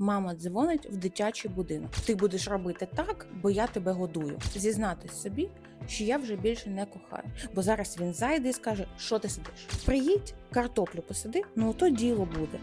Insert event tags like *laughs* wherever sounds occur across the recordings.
Мама дзвонить в дитячий будинок. Ти будеш робити так, бо я тебе годую. Зізнатись собі, що я вже більше не кохаю. Бо зараз він зайде і скаже, що ти сидиш. Приїдь, картоплю посади, ну то діло буде.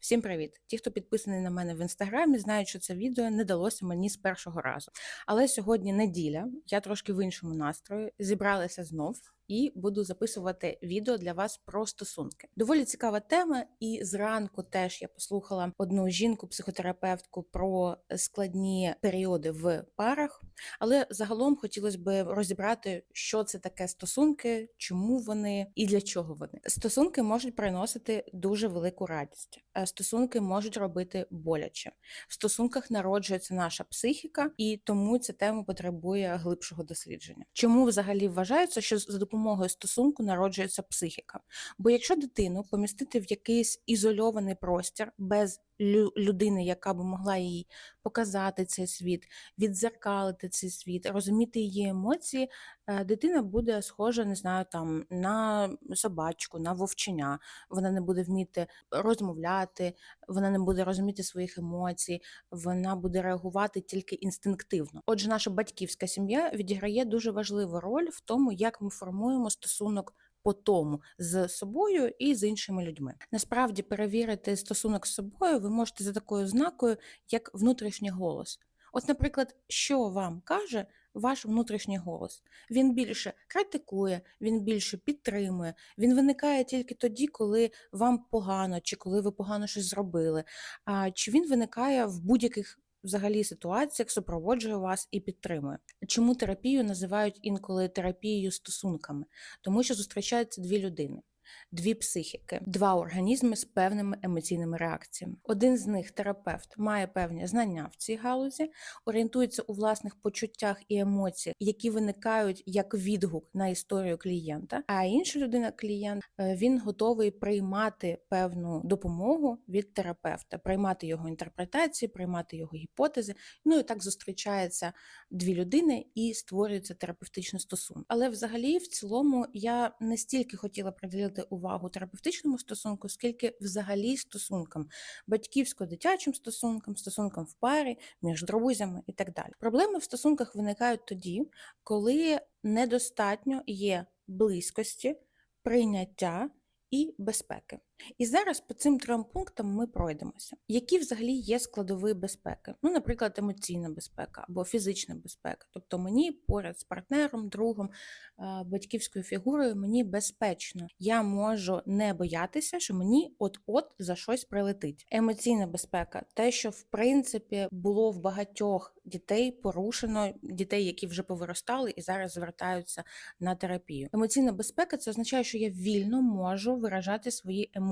Всім привіт! Ті, хто підписаний на мене в інстаграмі, знають, що це відео не далося мені з першого разу. Але сьогодні неділя, я трошки в іншому настрої, зібралася знов і буду записувати відео для вас про стосунки. Доволі цікава тема, і зранку теж я послухала одну жінку, психотерапевтку про складні періоди в парах. Але загалом хотілося б розібрати, що це таке стосунки, чому вони і для чого вони. Стосунки можуть приносити дуже велику радість. Стосунки можуть робити боляче. В стосунках народжується наша психіка, і тому ця тема потребує глибшого дослідження. Чому взагалі вважається, що за допомогою стосунку народжується психіка? Бо якщо дитину помістити в якийсь ізольований простір без людини, яка би могла їй показати цей світ, відзеркалити цей світ, розуміти її емоції, е, дитина буде схожа, не знаю, там на собачку, на вовченя. Вона не буде вміти розмовляти, вона не буде розуміти своїх емоцій, вона буде реагувати тільки інстинктивно. Отже, наша батьківська сім'я відіграє дуже важливу роль в тому, як ми формуємо стосунок по тому з собою і з іншими людьми. Насправді перевірити стосунок з собою ви можете за такою ознакою, як внутрішній голос. От, наприклад, що вам каже ваш внутрішній голос? Він більше критикує, він більше підтримує, він виникає тільки тоді, коли вам погано, чи коли ви погано щось зробили. А чи він виникає в будь-яких взагалі ситуаціях, супроводжує вас і підтримує? Чому терапію називають інколи терапією стосунками? Тому що зустрічаються дві людини. Дві психіки, два організми з певними емоційними реакціями. Один з них, терапевт, має певні знання в цій галузі, орієнтується у власних почуттях і емоціях, які виникають як відгук на історію клієнта. А інша людина, клієнт, е, він готовий приймати певну допомогу від терапевта, приймати його інтерпретації, приймати його гіпотези. Ну і так зустрічаються дві людини і створюється терапевтичний стосунок. Але взагалі, в цілому, я не стільки хотіла приділити увагу терапевтичному стосунку, скільки взагалі стосункам, батьківсько-дитячим стосункам, стосункам в парі, між друзями і так далі. Проблеми в стосунках виникають тоді, коли недостатньо є близькості, прийняття і безпеки. І зараз по цим трьом пунктам ми пройдемося. Які взагалі є складові безпеки? Ну, наприклад, емоційна безпека або фізична безпека. Тобто мені поряд з партнером, другом, е, батьківською фігурою мені безпечно. Я можу не боятися, що мені от-от за щось прилетить. Емоційна безпека те, що в принципі було в багатьох дітей порушено, дітей, які вже повиростали і зараз звертаються на терапію. Емоційна безпека це означає, що я вільно можу виражати свої емоції.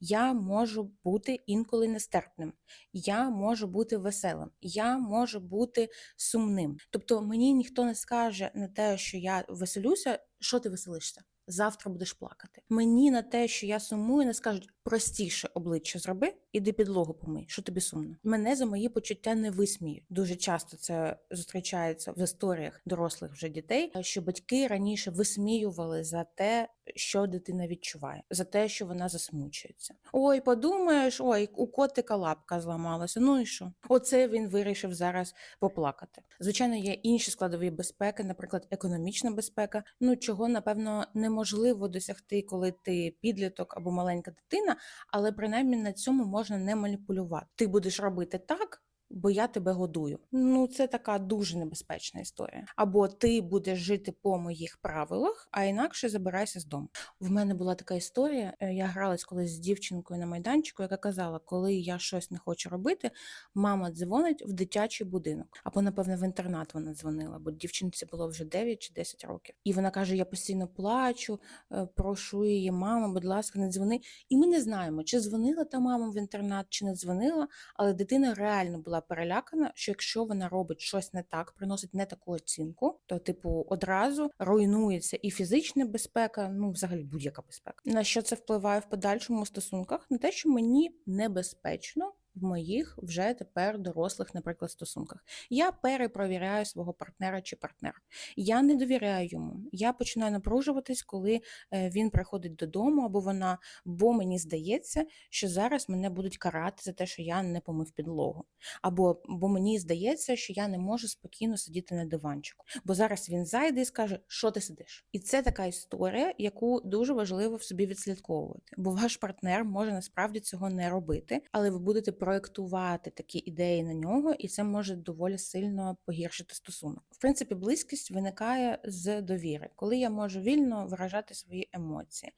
Я можу бути інколи нестерпним, я можу бути веселим, я можу бути сумним. Тобто мені ніхто не скаже на те, що я веселюся, що ти веселишся. Завтра будеш плакати. Мені на те, що я сумую, не скажуть простіше обличчя зроби, іди підлогу помий, що тобі сумно. Мене за мої почуття не висміють. Дуже часто це зустрічається в історіях дорослих вже дітей, що батьки раніше висміювали за те, що дитина відчуває, за те, що вона засмучується. Ой, подумаєш, ой, у котика лапка зламалася. Ну і що? Оце він вирішив зараз поплакати. Звичайно, є інші складові безпеки, наприклад, економічна безпека. Ну чого напевно неможливо досягти, коли ти підліток або маленька дитина, але принаймні на цьому можна не маніпулювати. Ти будеш робити так. Бо я тебе годую. Ну це така дуже небезпечна історія. Або ти будеш жити по моїх правилах, а інакше забирайся з дому. В мене була така історія. е, Я гралась колись з дівчинкою на майданчику, яка казала, коли я щось не хочу робити, мама дзвонить в дитячий будинок. Або, напевне, в інтернат вона дзвонила, бо дівчинці було вже 9 чи 10 років. І вона каже: Я постійно плачу, е, прошу її, мама, будь ласка, не дзвони. І ми не знаємо, чи дзвонила та мама в інтернат, чи не дзвонила, але дитина реально була перелякана, що якщо вона робить щось не так, приносить не таку оцінку, то, типу, одразу руйнується і фізична безпека, ну взагалі будь-яка безпека. На що це впливає в подальшому стосунках? На те, що мені небезпечно в моїх вже тепер дорослих, наприклад, стосунках. Я перепровіряю свого партнера чи партнера. Я не довіряю йому. Я починаю напружуватись, коли е, він приходить додому або вона, бо мені здається, що зараз мене будуть карати за те, що я не помив підлогу. Або бо мені здається, що я не можу спокійно сидіти на диванчику. Бо зараз він зайде і скаже, що ти сидиш. І це така історія, яку дуже важливо в собі відслідковувати. Бо ваш партнер може насправді цього не робити, але ви будете проєктувати такі ідеї на нього, і це може доволі сильно погіршити стосунок. В принципі, близькість виникає з довіри, коли я можу вільно виражати свої емоції.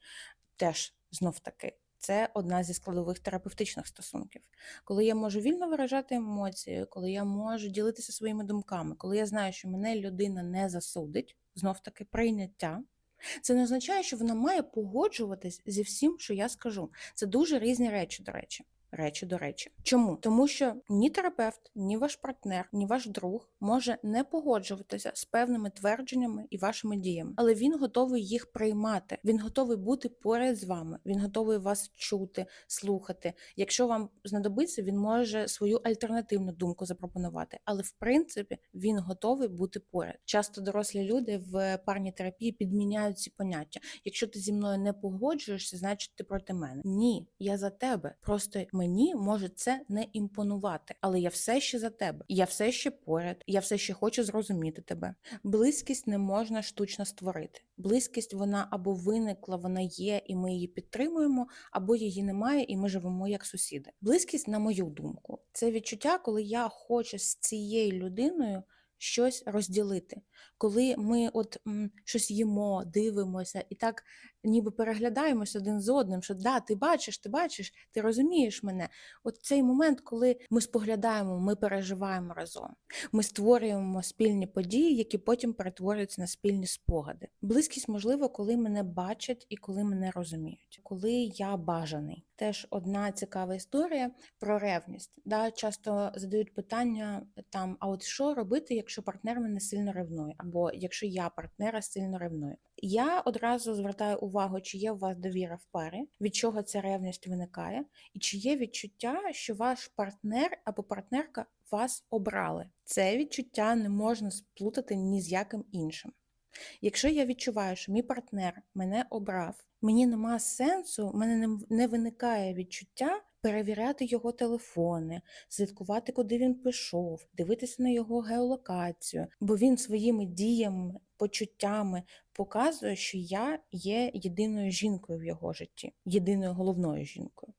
Теж знов таки. Це одна зі складових терапевтичних стосунків, коли я можу вільно виражати емоції, коли я можу ділитися своїми думками, коли я знаю, що мене людина не засудить, знов таки прийняття. Це не означає, що вона має погоджуватись зі всім, що я скажу. Це дуже різні речі, до речі. Речі до речі. Чому? Тому що ні терапевт, ні ваш партнер, ні ваш друг може не погоджуватися з певними твердженнями і вашими діями, але він готовий їх приймати. Він готовий бути поряд з вами. Він готовий вас чути, слухати. Якщо вам знадобиться, він може свою альтернативну думку запропонувати. Але в принципі він готовий бути поряд. Часто дорослі люди в парній терапії підміняють ці поняття. Якщо ти зі мною не погоджуєшся, значить ти проти мене. Ні, я за тебе. Просто мені може це не імпонувати, але я все ще за тебе, я все ще поряд, я все ще хочу зрозуміти тебе. Близькість не можна штучно створити. Близькість вона або виникла, вона є, і ми її підтримуємо, або її немає, і ми живемо як сусіди. Близькість, на мою думку, це відчуття, коли я хочу з цією людиною. Щось розділити, коли ми от м, щось їмо, дивимося і так ніби переглядаємося один з одним, що да, ти бачиш, ти бачиш, ти розумієш мене. От цей момент, коли ми споглядаємо, ми переживаємо разом, ми створюємо спільні події, які потім перетворюються на спільні спогади. Близькість можливо, коли мене бачать і коли мене розуміють, коли я бажаний. Теж одна цікава історія про ревність. Да, Часто задають питання там: а от що робити, якщо партнер мене сильно ревнує, або якщо я партнера сильно ревную? Я одразу звертаю увагу, чи є у вас довіра в парі, від чого ця ревність виникає, і чи є відчуття, що ваш партнер або партнерка вас обрали. Це відчуття не можна сплутати ні з яким іншим. Якщо я відчуваю, що мій партнер мене обрав, мені нема сенсу, в мене не, виникає відчуття перевіряти його телефони, слідкувати, куди він пішов, дивитися на його геолокацію, бо він своїми діями, почуттями показує, що я є єдиною жінкою в його житті, єдиною головною жінкою.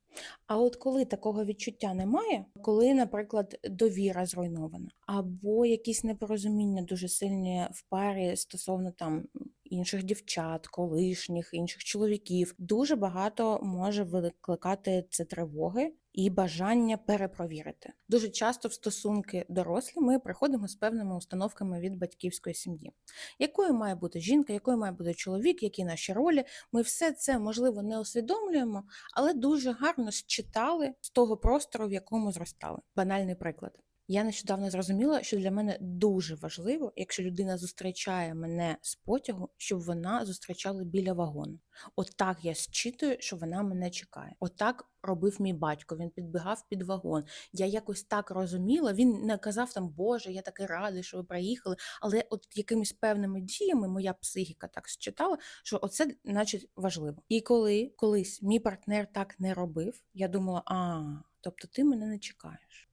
А от коли такого відчуття немає, коли, наприклад, довіра зруйнована, або якісь непорозуміння дуже сильні в парі стосовно там інших дівчат, колишніх, інших чоловіків, дуже багато може викликати це тривоги. І бажання перепровірити дуже часто в стосунки дорослі ми приходимо з певними установками від батьківської сім'ї, якою має бути жінка, якою має бути чоловік, які наші ролі. Ми все це можливо не усвідомлюємо, але дуже гарно считали з того простору, в якому зростали. Банальний приклад. Я нещодавно зрозуміла, що для мене дуже важливо, якщо людина зустрічає мене з потягу, щоб вона зустрічала біля вагону. Отак От я зчитую, що вона мене чекає. Отак От робив мій батько. Він підбігав під вагон. Я якось так розуміла. Він не казав там, Боже, я такий радий, що ви приїхали. Але от якимись певними діями моя психіка так считала, що оце, значить, важливо. І коли колись мій партнер так не робив, я думала, а тобто ти мене не чекаєш.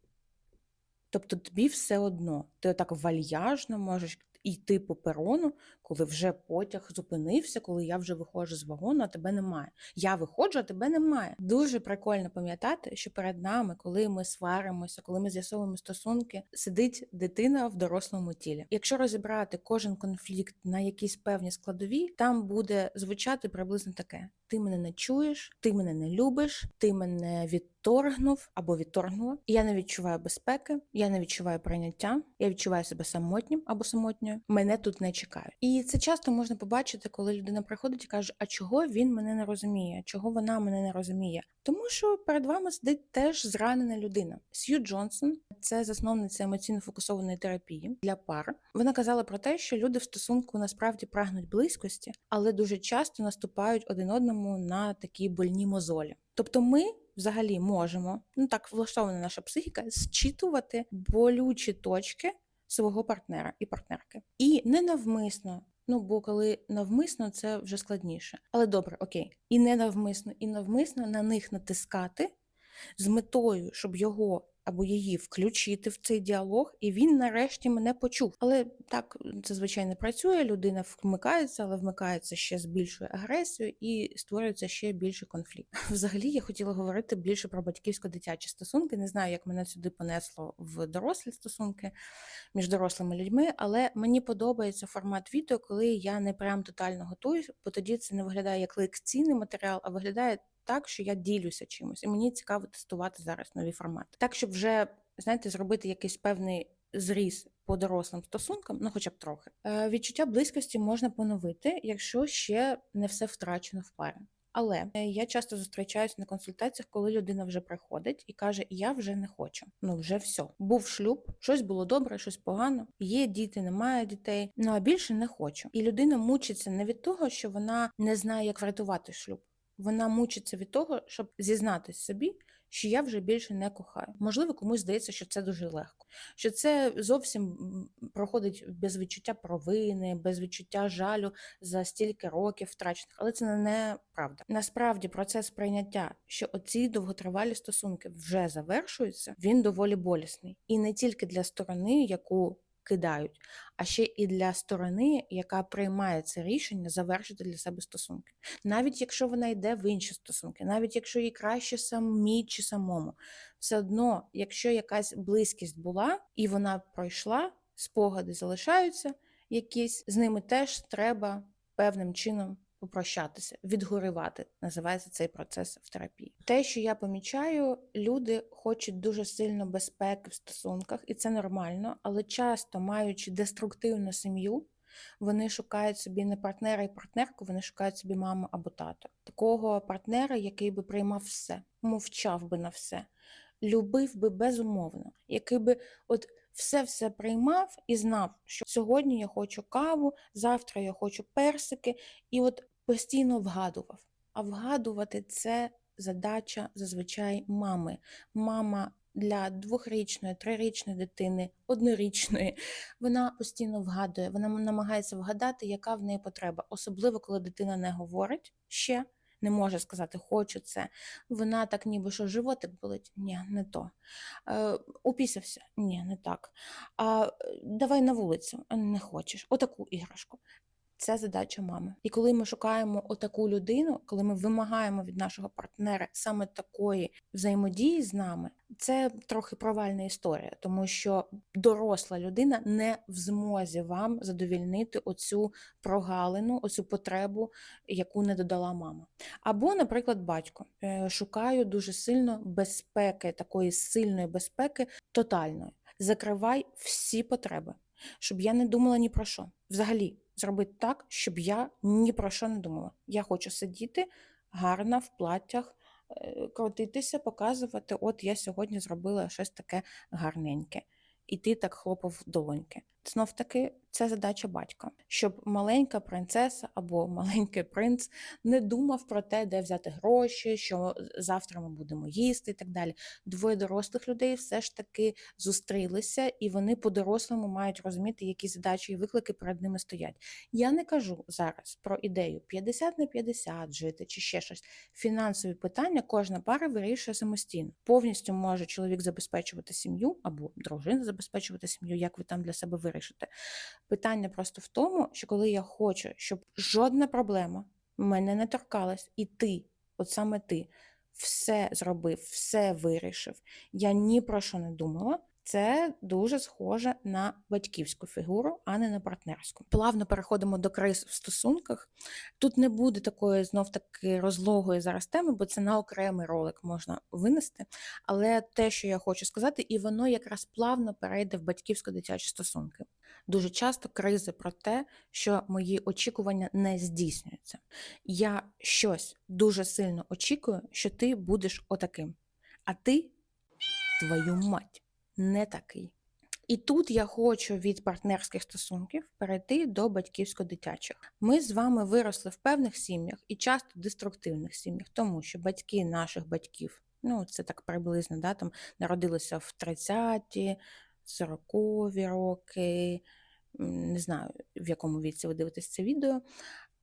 Тобто тобі все одно, ти отак вальяжно можеш йти по перону, коли вже потяг зупинився, коли я вже виходжу з вагону, а тебе немає. Я виходжу, а тебе немає. Дуже прикольно пам'ятати, що перед нами, коли ми сваримося, коли ми з'ясовуємо стосунки, сидить дитина в дорослому тілі. Якщо розібрати кожен конфлікт на якісь певні складові, там буде звучати приблизно таке: ти мене не чуєш, ти мене не любиш, ти мене відторгнув або відторгнула. Я не відчуваю безпеки, я не відчуваю прийняття, я відчуваю себе самотнім або самотньою. Мене тут не чекають. І це часто можна побачити, коли людина приходить і каже: А чого він мене не розуміє? Чого вона мене не розуміє? Тому що перед вами сидить теж зранена людина. Сью Джонсон, це засновниця емоційно фокусованої терапії для пар. Вона казала про те, що люди в стосунку насправді прагнуть близькості, але дуже часто наступають один одному на такі больні мозолі. Тобто, ми взагалі можемо, ну так влаштована наша психіка, зчитувати болючі точки свого партнера і партнерки. І ненавмисно. Ну, бо коли навмисно, це вже складніше. Але добре, окей. І ненавмисно, і навмисно на них натискати з метою, щоб його або її включити в цей діалог, і він нарешті мене почув. Але так зазвичай не працює. Людина вмикається, але вмикається ще з більшою агресією і створюється ще більший конфлікт. *laughs* Взагалі, я хотіла говорити більше про батьківсько-дитячі стосунки. Не знаю, як мене сюди понесло в дорослі стосунки між дорослими людьми, але мені подобається формат відео, коли я не прям тотально готуюсь, бо тоді це не виглядає як лекційний матеріал, а виглядає так, що я ділюся чимось, і мені цікаво тестувати зараз нові формати. Так, щоб вже знаєте, зробити якийсь певний зріз по дорослим стосункам, ну хоча б трохи. Е, Відчуття близькості можна поновити, якщо ще не все втрачено в парі. Але е, я часто зустрічаюся на консультаціях, коли людина вже приходить і каже: Я вже не хочу. Ну вже все. Був шлюб, щось було добре, щось погано. Є діти, немає дітей. Ну а більше не хочу. І людина мучиться не від того, що вона не знає, як врятувати шлюб. Вона мучиться від того, щоб зізнатись собі, що я вже більше не кохаю. Можливо, комусь здається, що це дуже легко, що це зовсім проходить без відчуття провини, без відчуття жалю за стільки років втрачених, але це не правда. Насправді процес прийняття, що оці довготривалі стосунки вже завершуються, він доволі болісний, і не тільки для сторони, яку кидають, а ще і для сторони, яка приймає це рішення завершити для себе стосунки. Навіть якщо вона йде в інші стосунки, навіть якщо їй краще самій чи самому, все одно, якщо якась близькість була і вона пройшла, спогади залишаються якісь, з ними теж треба певним чином попрощатися, відгорювати, називається цей процес в терапії. Те, що я помічаю, люди хочуть дуже сильно безпеки в стосунках, і це нормально, але часто маючи деструктивну сім'ю. Вони шукають собі не партнера і партнерку, вони шукають собі маму або тато. Такого партнера, який би приймав все, мовчав би на все, любив би безумовно, який би от все-все приймав і знав, що сьогодні я хочу каву, завтра я хочу персики, і от постійно вгадував. А вгадувати це задача зазвичай мами. Мама для двохрічної, трирічної дитини, однорічної, вона постійно вгадує, вона намагається вгадати, яка в неї потреба, особливо коли дитина не говорить ще. Не може сказати, хочу це. Вона так, ніби що животик болить? Ні, не то. Е, Упісявся? Ні, не так. А е, давай на вулицю, не хочеш. Отаку іграшку. Це задача мами. І коли ми шукаємо отаку людину, коли ми вимагаємо від нашого партнера саме такої взаємодії з нами, це трохи провальна історія, тому що доросла людина не в змозі вам задовільнити оцю прогалину, оцю потребу, яку не додала мама. Або, наприклад, батько Е, шукаю дуже сильно безпеки, такої сильної безпеки, тотальної. Закривай всі потреби, щоб я не думала ні про що. Взагалі, зробити так, щоб я ні про що не думала. Я хочу сидіти гарно в платтях, е, крутитися, показувати, от я сьогодні зробила щось таке гарненьке. І ти так хлопав долоньки. Знов таки, це задача батька, щоб маленька принцеса або *laughs* маленький принц не думав про те, де взяти гроші, що завтра ми будемо їсти і так далі. Двоє дорослих людей все ж таки зустрілися, і вони по-дорослому мають розуміти, які задачі і виклики перед ними стоять. Я не кажу зараз про ідею 50 на 50 жити чи ще щось. Фінансові питання кожна пара вирішує самостійно. Повністю може чоловік забезпечувати сім'ю або дружина забезпечувати сім'ю, як ви там для себе вирішите. Питання просто в тому, що коли я хочу, щоб жодна проблема мене не торкалась, і ти, от саме ти, все зробив, все вирішив. Я ні про що не думала. Це дуже схоже на батьківську фігуру, а не на партнерську. Плавно переходимо до криз в стосунках. Тут не буде такої знов таки розлогої зараз теми, бо це на окремий ролик можна винести. Але те, що я хочу сказати, і воно якраз плавно перейде в батьківсько-дитячі стосунки. Дуже часто кризи про те, що мої очікування не здійснюються. Я щось дуже сильно очікую, що ти будеш отаким. А ти, твою мать, не такий. І тут я хочу від партнерських стосунків перейти до батьківсько-дитячих. Ми з вами виросли в певних сім'ях і часто деструктивних сім'ях, тому що батьки наших батьків Ну, це так приблизно, да, там народилися в 30-ті, 40-ві роки, не знаю, в якому віці ви дивитесь це відео.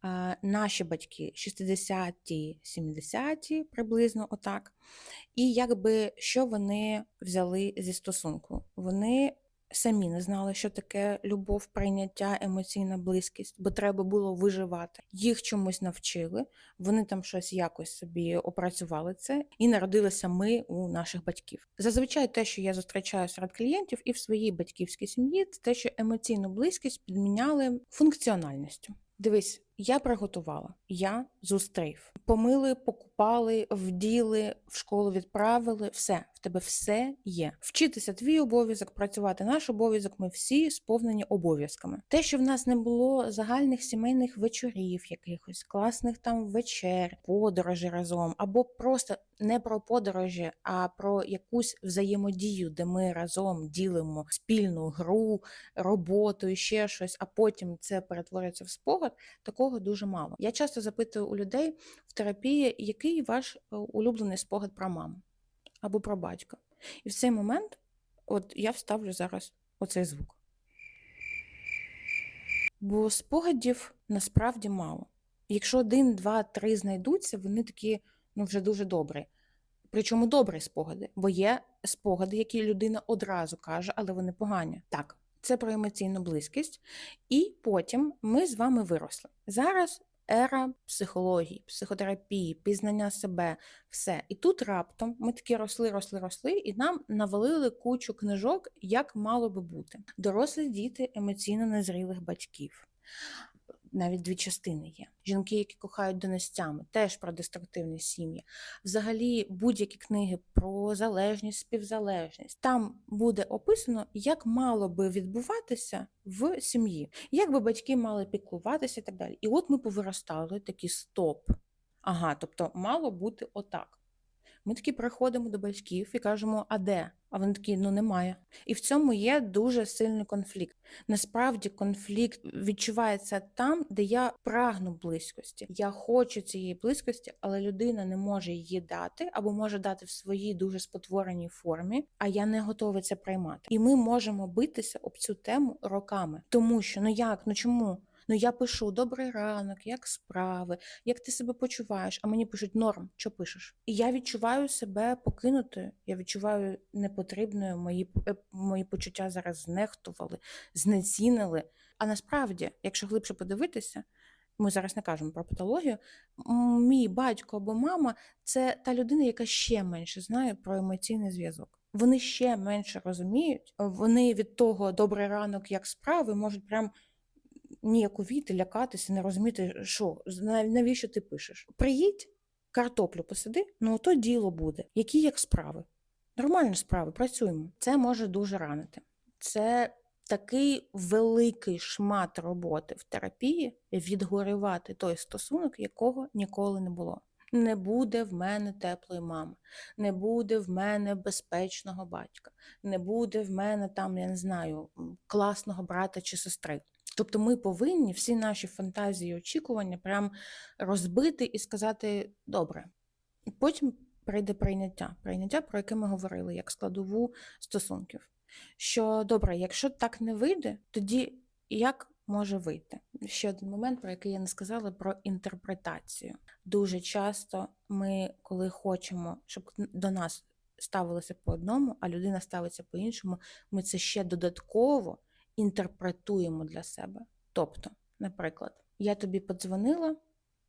А, Наші батьки 60-ті, 70-ті, приблизно отак. І якби що вони взяли зі стосунку? Вони самі не знали, що таке любов, прийняття, емоційна близькість, бо треба було виживати. Їх чомусь навчили, вони там щось якось собі опрацювали це, і народилися ми у наших батьків. Зазвичай те, що я зустрічаю серед клієнтів і в своїй батьківській сім'ї, це те, що емоційну близькість підміняли функціональністю. Дивись, я приготувала, я зустрів. Помили, покупали, вділи, в школу відправили. Все, в тебе все є. Вчитися твій обов'язок, працювати наш обов'язок. Ми всі сповнені обов'язками. Те, що в нас не було загальних сімейних вечорів, якихось класних там вечер, подорожі разом, або просто не про подорожі, а про якусь взаємодію, де ми разом ділимо спільну гру, роботу і ще щось, а потім це перетворюється в спогад. Такого дуже мало. Я часто запитую у людей в терапії, який ваш е, улюблений спогад про маму або про батька. І в цей момент, от я вставлю зараз оцей звук. Бо спогадів насправді мало. Якщо один, два, три знайдуться, вони такі ну, вже дуже добрі. Причому добрі спогади, бо є спогади, які людина одразу каже, але вони погані. Так, це про емоційну близькість. І потім ми з вами виросли. Зараз ера психології, психотерапії, пізнання себе, все. І тут раптом ми такі росли, росли, росли, і нам навалили кучу книжок, як мало би бути. Дорослі діти емоційно незрілих батьків. Навіть дві частини є. Жінки, які кохають донестями, теж про деструктивні сім'ї. Взагалі, будь-які книги про залежність, співзалежність. Там буде описано, як мало би відбуватися в сім'ї, як би батьки мали піклуватися і так далі. І от ми повиростали такі стоп. Ага, тобто мало бути отак. Ми такі приходимо до батьків і кажемо, а де? А вони такі, ну немає. І в цьому є дуже сильний конфлікт. Насправді конфлікт відчувається там, де я прагну близькості. Я хочу цієї близькості, але людина не може її дати або може дати в своїй дуже спотвореній формі, а я не готовий це приймати. І ми можемо битися об цю тему роками, тому що ну як, ну чому? Ну я пишу добрий ранок, як справи, як ти себе почуваєш? А мені пишуть норм, що пишеш? І я відчуваю себе покинутою. Я відчуваю непотрібною. Мої е, мої почуття зараз знехтували, знецінили. А насправді, якщо глибше подивитися, ми зараз не кажемо про патологію. Мій батько або мама це та людина, яка ще менше знає про емоційний зв'язок. Вони ще менше розуміють. Вони від того добрий ранок, як справи, можуть прям ніяковіти, лякатися, не розуміти, що навіщо ти пишеш. Приїдь, картоплю посади, ну то діло буде. Які як справи? Нормальні справи, працюємо. Це може дуже ранити. Це такий великий шмат роботи в терапії відгорювати той стосунок, якого ніколи не було. Не буде в мене теплої мами, не буде в мене безпечного батька, не буде в мене там, я не знаю, класного брата чи сестри. Тобто ми повинні всі наші фантазії, очікування прям розбити і сказати добре. Потім прийде прийняття, прийняття, про яке ми говорили, як складову стосунків. Що добре, якщо так не вийде, тоді як може вийти? Ще один момент, про який я не сказала, про інтерпретацію. Дуже часто ми, коли хочемо, щоб до нас ставилося по одному, а людина ставиться по іншому, ми це ще додатково інтерпретуємо для себе. Тобто, наприклад, я тобі подзвонила,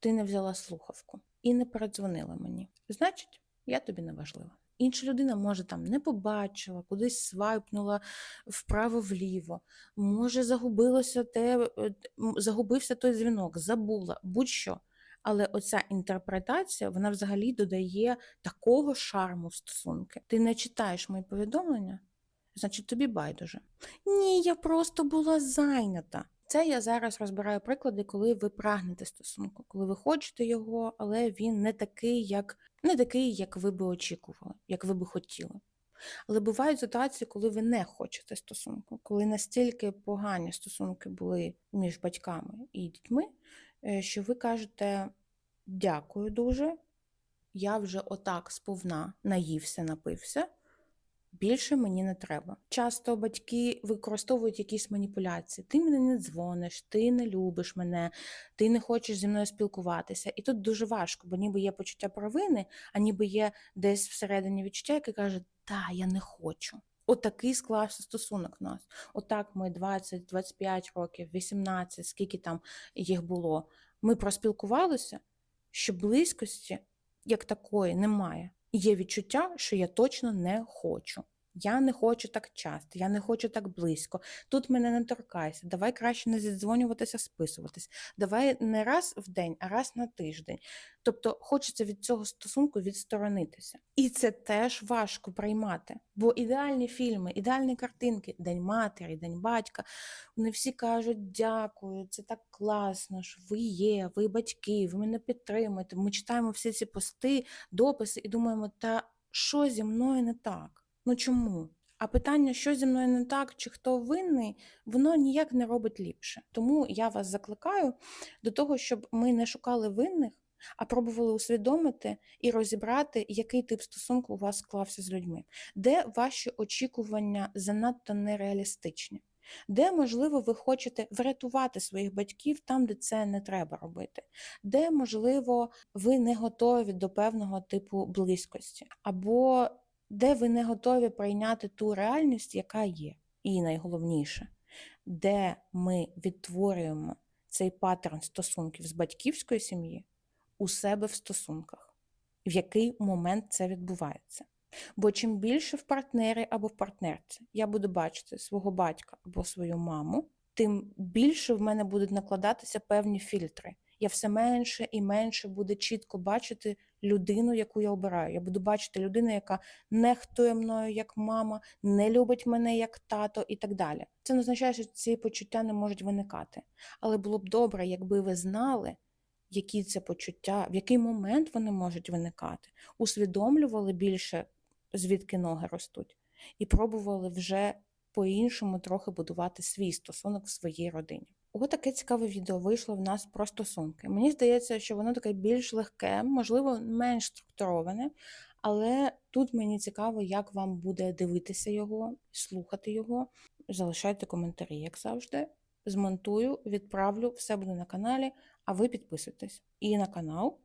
ти не взяла слухавку і не передзвонила мені. Значить, я тобі не важлива. Інша людина може там не побачила, кудись свайпнула вправо-вліво, може, загубилося те, е, загубився той дзвінок, забула, будь-що. Але оця інтерпретація вона взагалі додає такого шарму в стосунки. Ти не читаєш мої повідомлення, значить тобі байдуже. Ні, я просто була зайнята. Це я зараз розбираю приклади, коли ви прагнете стосунку, коли ви хочете його, але він не такий, як не такий, як ви би очікували, як ви би хотіли. Але бувають ситуації, коли ви не хочете стосунку, коли настільки погані стосунки були між батьками і дітьми, е, що ви кажете дякую дуже, я вже отак сповна наївся, напився. Більше мені не треба. Часто батьки використовують якісь маніпуляції. Ти мені не дзвониш, ти не любиш мене, ти не хочеш зі мною спілкуватися. І тут дуже важко, бо ніби є почуття провини, а ніби є десь всередині відчуття, яке каже: Та, я не хочу. Отакий склався стосунок в нас. Отак ми 20, 25 років, 18, скільки там їх було. Ми проспілкувалися, що близькості як такої немає. Є відчуття, що я точно не хочу. Я не хочу так часто, я не хочу так близько. Тут мене не торкайся. Давай краще не зідзвонюватися, списуватись. Давай не раз в день, а раз на тиждень. Тобто хочеться від цього стосунку відсторонитися. І це теж важко приймати. Бо ідеальні фільми, ідеальні картинки, День матері, День батька. Вони всі кажуть дякую, це так класно, що ви є, ви батьки, ви мене підтримуєте. Ми читаємо всі ці пости, дописи і думаємо, та що зі мною не так? Ну чому? А питання, що зі мною не так, чи хто винний, воно ніяк не робить ліпше. Тому я вас закликаю до того, щоб ми не шукали винних, а пробували усвідомити і розібрати, який тип стосунку у вас склався з людьми, де ваші очікування занадто нереалістичні. Де, можливо, ви хочете врятувати своїх батьків там, де це не треба робити, де, можливо, ви не готові до певного типу близькості, або де ви не готові прийняти ту реальність, яка є. І найголовніше, де ми відтворюємо цей паттерн стосунків з батьківської сім'ї у себе в стосунках, в який момент це відбувається. Бо чим більше в партнері або в партнерці я буду бачити свого батька або свою маму, тим більше в мене будуть накладатися певні фільтри. Я все менше і менше буду чітко бачити людину, яку я обираю. Я буду бачити людину, яка нехтує мною як мама, не любить мене як тато і так далі. Це не означає, що ці почуття не можуть виникати. Але було б добре, якби ви знали, які це почуття, в який момент вони можуть виникати, усвідомлювали більше, звідки ноги ростуть, і пробували вже по-іншому трохи будувати свій стосунок в своїй родині. Ось таке цікаве відео вийшло в нас про стосунки. Мені здається, що воно таке більш легке, можливо, менш структуроване, але тут мені цікаво, як вам буде дивитися його, слухати його. Залишайте коментарі, як завжди. Змонтую, відправлю, все буде на каналі, а ви підписуйтесь і на канал,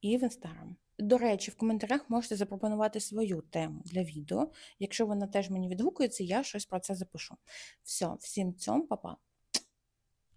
і в інстаграм. До речі, в коментарях можете запропонувати свою тему для відео. Якщо вона теж мені відгукується, я щось про це запишу. Все, всім цьом, па-па!